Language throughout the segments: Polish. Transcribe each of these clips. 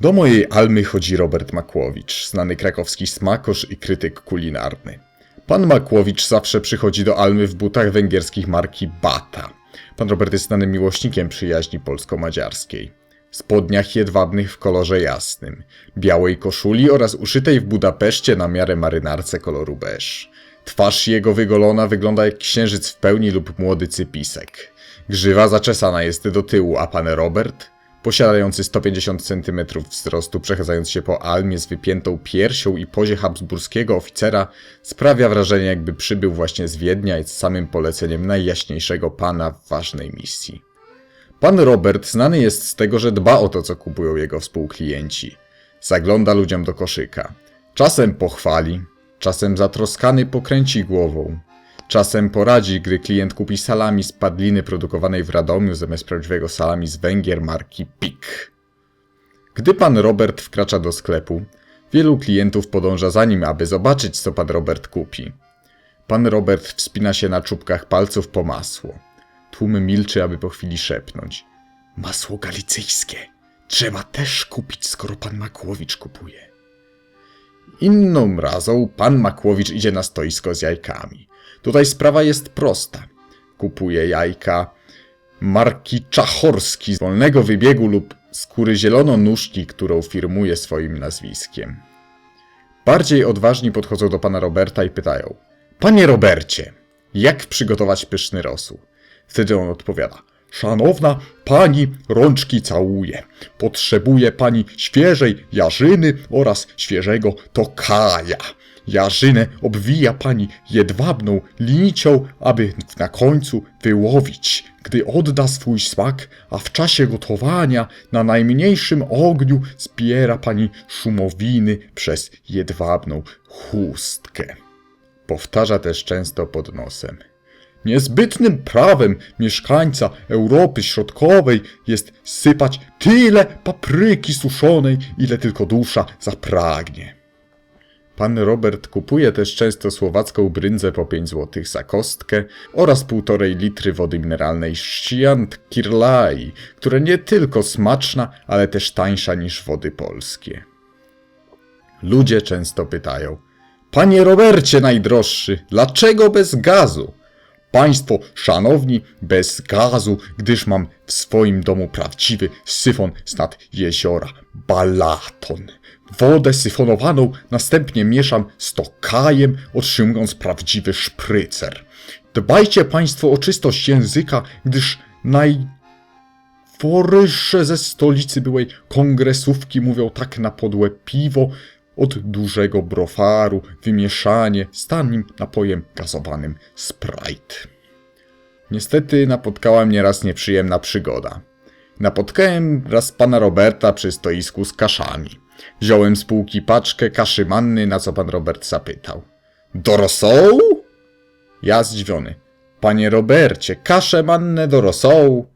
Do mojej Almy chodzi Robert Makłowicz, znany krakowski smakosz i krytyk kulinarny. Pan Makłowicz zawsze przychodzi do Almy w butach węgierskich marki Bata. Pan Robert jest znanym miłośnikiem przyjaźni polsko-madziarskiej. Spodniach jedwabnych w kolorze jasnym, białej koszuli oraz uszytej w Budapeszcie na miarę marynarce koloru beż. Twarz jego wygolona wygląda jak księżyc w pełni lub młody cypisek. Grzywa zaczesana jest do tyłu, a pan Robert, posiadający 150 cm wzrostu, przechadzając się po almie z wypiętą piersią i pozie habsburskiego oficera, sprawia wrażenie, jakby przybył właśnie z Wiednia i z samym poleceniem najjaśniejszego pana w ważnej misji. Pan Robert znany jest z tego, że dba o to, co kupują jego współklienci. Zagląda ludziom do koszyka. Czasem pochwali, czasem zatroskany pokręci głową. Czasem poradzi, gdy klient kupi salami z padliny produkowanej w Radomiu zamiast prawdziwego salami z Węgier marki PIK. Gdy pan Robert wkracza do sklepu, wielu klientów podąża za nim, aby zobaczyć, co pan Robert kupi. Pan Robert wspina się na czubkach palców po masło. Tłum milczy, aby po chwili szepnąć. Masło galicyjskie. Trzeba też kupić, skoro pan Makłowicz kupuje. Inną razą pan Makłowicz idzie na stoisko z jajkami. Tutaj sprawa jest prosta. Kupuje jajka marki Czachorski z wolnego wybiegu lub skóry zielono-nóżki, którą firmuje swoim nazwiskiem. Bardziej odważni podchodzą do pana Roberta i pytają: Panie Robercie, jak przygotować pyszny rosół? Wtedy on odpowiada: Szanowna pani, rączki całuje. Potrzebuje pani świeżej jarzyny oraz świeżego tokaja. Jarzynę obwija pani jedwabną linicią, aby na końcu wyłowić. Gdy odda swój smak, a w czasie gotowania na najmniejszym ogniu zbiera pani szumowiny przez jedwabną chustkę. Powtarza też często pod nosem. Niezbytnym prawem mieszkańca Europy Środkowej jest sypać tyle papryki suszonej, ile tylko dusza zapragnie. Pan Robert kupuje też często słowacką bryndzę po 5 zł za kostkę oraz 1,5 litry wody mineralnej Szciant Kirlai, która nie tylko smaczna, ale też tańsza niż wody polskie. Ludzie często pytają: Panie Robercie najdroższy, dlaczego bez gazu? Państwo szanowni, bez gazu, gdyż mam w swoim domu prawdziwy syfon z nad jeziora Balaton. Wodę syfonowaną następnie mieszam z tokajem, otrzymując prawdziwy szprycer. Dbajcie Państwo o czystość języka, gdyż najwyższe ze stolicy byłej kongresówki mówią tak na podłe piwo, od dużego brofaru, wymieszanie z tanim napojem gazowanym Sprite. Niestety napotkała mnie raz nieprzyjemna przygoda. Napotkałem raz pana Roberta przy stoisku z kaszami. Wziąłem z półki paczkę kaszy manny, na co pan Robert zapytał. Do rosołu? Ja zdziwiony. Panie Robercie, kaszę mannę do rosołu?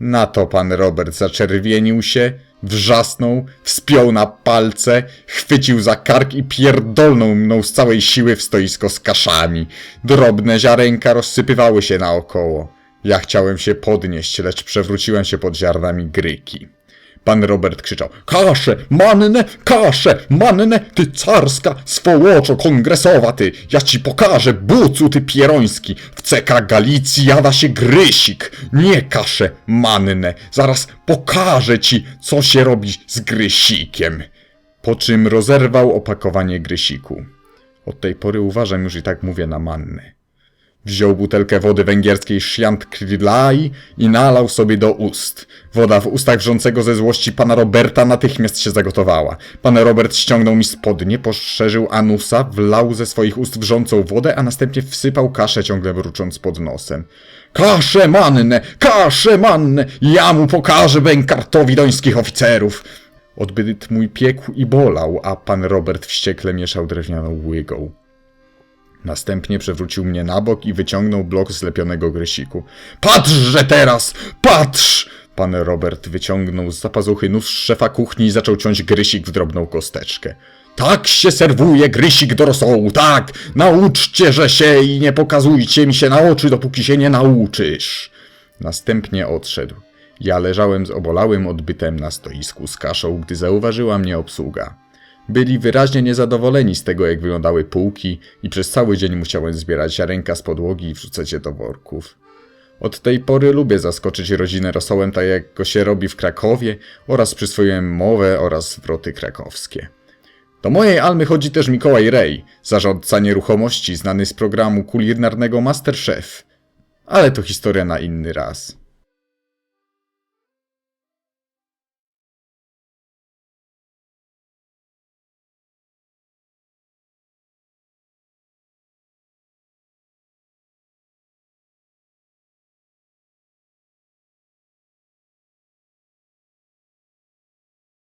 Na to pan Robert zaczerwienił się, wrzasnął, wspiął na palce, chwycił za kark i pierdolnął mną z całej siły w stoisko z kaszami. Drobne ziarenka rozsypywały się naokoło. Ja chciałem się podnieść, lecz przewróciłem się pod ziarnami gryki. Pan Robert krzyczał: Kaszę, mannę, kaszę, mannę, ty carska, swołoczo kongresowa ty, ja ci pokażę, bucu ty pieroński, w CK Galicji jada się grysik, nie kaszę, mannę, zaraz pokażę ci, co się robi z grysikiem. Po czym rozerwał opakowanie grysiku. Od tej pory uważam już i tak mówię na mannę. Wziął butelkę wody węgierskiej Sziant Krylai i nalał sobie do ust. Woda w ustach wrzącego ze złości pana Roberta natychmiast się zagotowała. Pan Robert ściągnął mi spodnie, poszerzył anusa, wlał ze swoich ust wrzącą wodę, a następnie wsypał kaszę ciągle mrucząc pod nosem. Kaszę mannę! Kaszę mannę! Ja mu pokażę bękartowi dońskich oficerów! Odbyt mój piekł i bolał, a pan Robert wściekle mieszał drewnianą łygą. Następnie przewrócił mnie na bok i wyciągnął blok zlepionego grysiku. Patrzże teraz! Patrz! Pan Robert wyciągnął z zapazuchy nóż szefa kuchni i zaczął ciąć grysik w drobną kosteczkę. Tak się serwuje grysik do rosołu, tak! Nauczcie, że się i nie pokazujcie mi się na oczy, dopóki się nie nauczysz. Następnie odszedł. Ja leżałem z obolałym odbytem na stoisku z kaszą, gdy zauważyła mnie obsługa. Byli wyraźnie niezadowoleni z tego, jak wyglądały półki i przez cały dzień musiałem zbierać ziarenka z podłogi i wrzucać je do worków. Od tej pory lubię zaskoczyć rodzinę rosołem tak jak go się robi w Krakowie oraz przyswoiłem mowę oraz zwroty krakowskie. Do mojej Almy chodzi też Mikołaj Rej, zarządca nieruchomości znany z programu kulinarnego Masterchef. Ale to historia na inny raz.